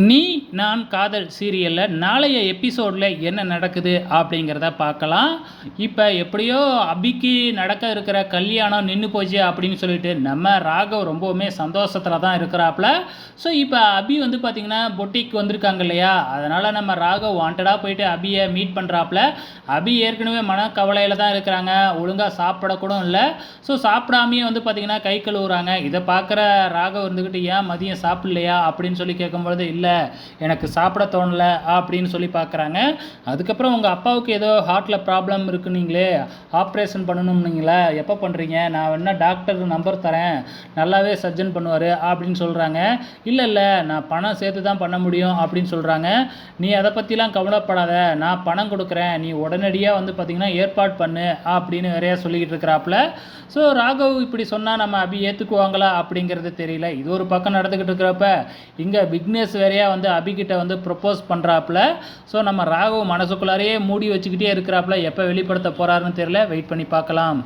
நீ நான் காதல் சீரியலில் நாளைய எபிசோடில் என்ன நடக்குது அப்படிங்கிறத பார்க்கலாம். இப்போ எப்படியோ அபிக்கு நடக்க இருக்கிற கல்யாணம் நின்று போச்சு அப்படின்னு சொல்லிட்டு நம்ம ராகவ் ரொம்பவுமே சந்தோஷத்தில் தான் இருக்கிறாப்புல. ஸோ இப்போ அபி வந்து பார்த்திங்கன்னா பொட்டிக்கு வந்திருக்காங்க இல்லையா? அதனால் நம்ம ராகவ் வாண்டடாக போயிட்டு அபியை மீட் பண்ணுறாப்புல அபி ஏற்கனவே மனக்கவலையில் தான் இருக்கிறாங்க. ஒழுங்காக சாப்பிடக்கூட இல்லை. ஸோ சாப்பிடாமையே வந்து பார்த்திங்கன்னா கை கழுவுறாங்க. இதை பார்க்குற ராகவ் இருந்துக்கிட்டு ஏன் மதியம் சாப்பிட்லையா? அப்படின்னு சொல்லி கேட்கும்பொழுது இல்லை இல்லை எனக்கு சாப்பிட தோணலை அப்படின்னு சொல்லி பார்க்குறாங்க. அதுக்கப்புறம் உங்கள் அப்பாவுக்கு ஏதோ ஹார்ட்டில் ப்ராப்ளம் இருக்குன்னீங்களே ஆப்ரேஷன் பண்ணணும்னீங்களா எப்போ பண்ணுறீங்க நான் வேணால் டாக்டர் நம்பர் தரேன் நல்லாவே சர்ஜன் பண்ணுவார் அப்படின்னு சொல்கிறாங்க இல்லை இல்லை நான் பணம் சேர்த்து தான் பண்ண முடியும் அப்படின்னு சொல்கிறாங்க நீ அதை பற்றிலாம் கவலைப்படாத நான் பணம் கொடுக்குறேன். நீ உடனடியாக வந்து பார்த்திங்கன்னா ஏற்பாடு பண்ணு அப்படின்னு நிறையா சொல்லிக்கிட்டு இருக்கிறாப்புல. ஸோ ராகவ் இப்படி சொன்னால் நம்ம அபி ஏற்றுக்குவாங்களா அப்படிங்கிறது தெரியல. இது ஒரு பக்கம் நடந்துக்கிட்டு இருக்கிறப்ப இங்கே விக்னேஷ் வேறையாக வந்து அபிகிட்ட வந்து ப்ரொப்போஸ் பண்ணுறாப்புல ஸோ நம்ம ராகவ் மனசுக்குள்ளாரையே மூடி வச்சுக்கிட்டே இருக்கிறாப்புல எப்போ வெளிப்படுத்த போகிறாருன்னு தெரியல. வெயிட் பண்ணி பார்க்கலாம்.